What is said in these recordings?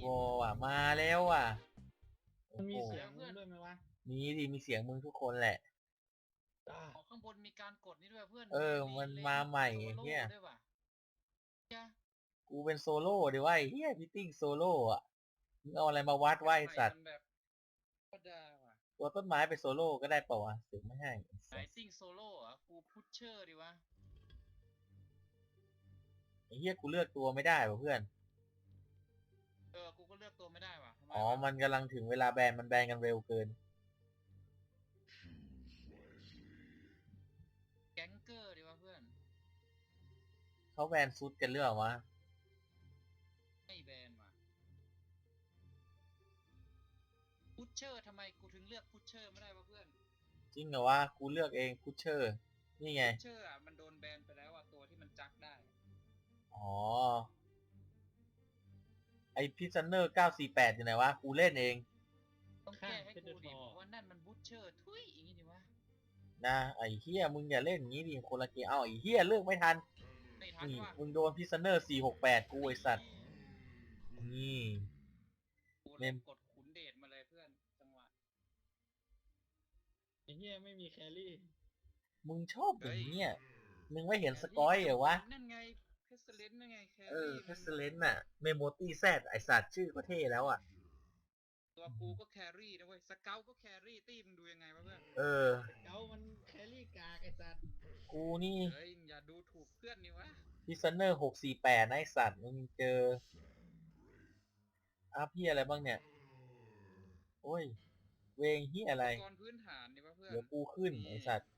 โอ้ว่ะมาแล้วอะโอ้มันมีโหเสียงด้วยไหมวะมีดิมีเสียงมึงทุกคนแหละ อ่าของข้างบนมีการกดนี่ด้วยเพื่อนเออมันมาใหม่โซโล่เหี้ย ด้วยว่ะเหี้ยกูเป็นโซโล่ดิว่าเฮียพิตติ้งโซโล่อะมึงเอาอะไรมาวัดไว้สัตว์มันแบบก็ได้ว่ะตัวต้นไม้ไปโซโล่ก็ได้เปล่าวะเสียงไม่ให้ไอซิ่งโซโล่เหรอกูพุชเชอร์ดีวะไอ้เฮียกูเลือกตัวไม่ได้ว่ะเพื่อนเออ กูก็เลือกตัวไม่ได้ว่ะทำไมอ๋อวะมันกำลังถึงเวลาแบน มันแบนกันเร็วเกิน แก๊งเกอร์ดีวะเพื่อนเขาแบนซุดกันเรื่องวะ ไม่แบนว่ะพุชเชอร์ทำไมกูถึงเลือกพุชเชอร์ไม่ได้วะเพื่อนจริงเหรอวะ กูเลือกเองพุชเชอร์ นี่ไงเชอร์อะมันโดนแบนไปแล้วอะตัวที่มันจักได้ อ๋อไอ พิซซันเนอร์948อยู่ไหนวะ กูเล่นเอง ต้องแก้ให้กูดิเพราะว่านั่นมันพุชเชอร์ทุยอย่างงี้ดิวะนะไอเฮียมึงอย่าเล่นอย่างนี้ดิคนละเกมเอาไอเฮียเลือกไม่ทันไม่ทันนี่ว่ะมึงโดนพิซซันเนอร์468กูไอสัตว์นี่ กูเมเลยม กดขุนเดชมาเลยเพื่อนจังหวะ ไอ้เหี้ยไม่มีแครี่มึงชอบอย่างเนี้ยมึงไม่เห็นสกอยเหรอวะ นั่นไง เพสเลนนั่นไงแคเออรี่เพสเลนน่ะ เมโมตี้แซดไอสัตว์ชื่อก็เท่แล้วอะ ตัวกูก็แครี่นะเว้ยสเกลก็แครี่ตีมึงดูยังไงวะเพื่อนเออ เกามันแครี่กากไอ้สัตว์กูนี่เฮ้ยอย่าดูถูกเพื่อนนี่วะพิซซันเนอร์648นะไอสัตว์มึงเจออัพเฮียอะไรบ้างเนี่ย โอ้ย เวงเฮียอะไรก่อนพื้นฐานนี่วะเพื่อนเดี๋ยวกูขึ้นไอสัตว์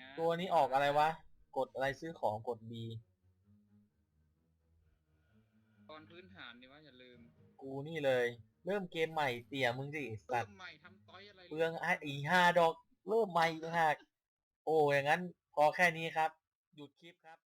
นะตัวนี้ออกอะไรวะ กดอะไรซื้อของกด B ก่อนพื้นฐานนี่วะอย่าลืมกูนี่เลย เริ่มเกมใหม่เตี่ยมึงสิไอ้สัเริ่ตมว์ใหม่ทำต้อยอะไรเปลืองไอ้อีห้าดอก เริ่มใหม่อีกต่างหากโอ้อย่างนั้นพอแค่นี้ครับ หยุดคลิปครับ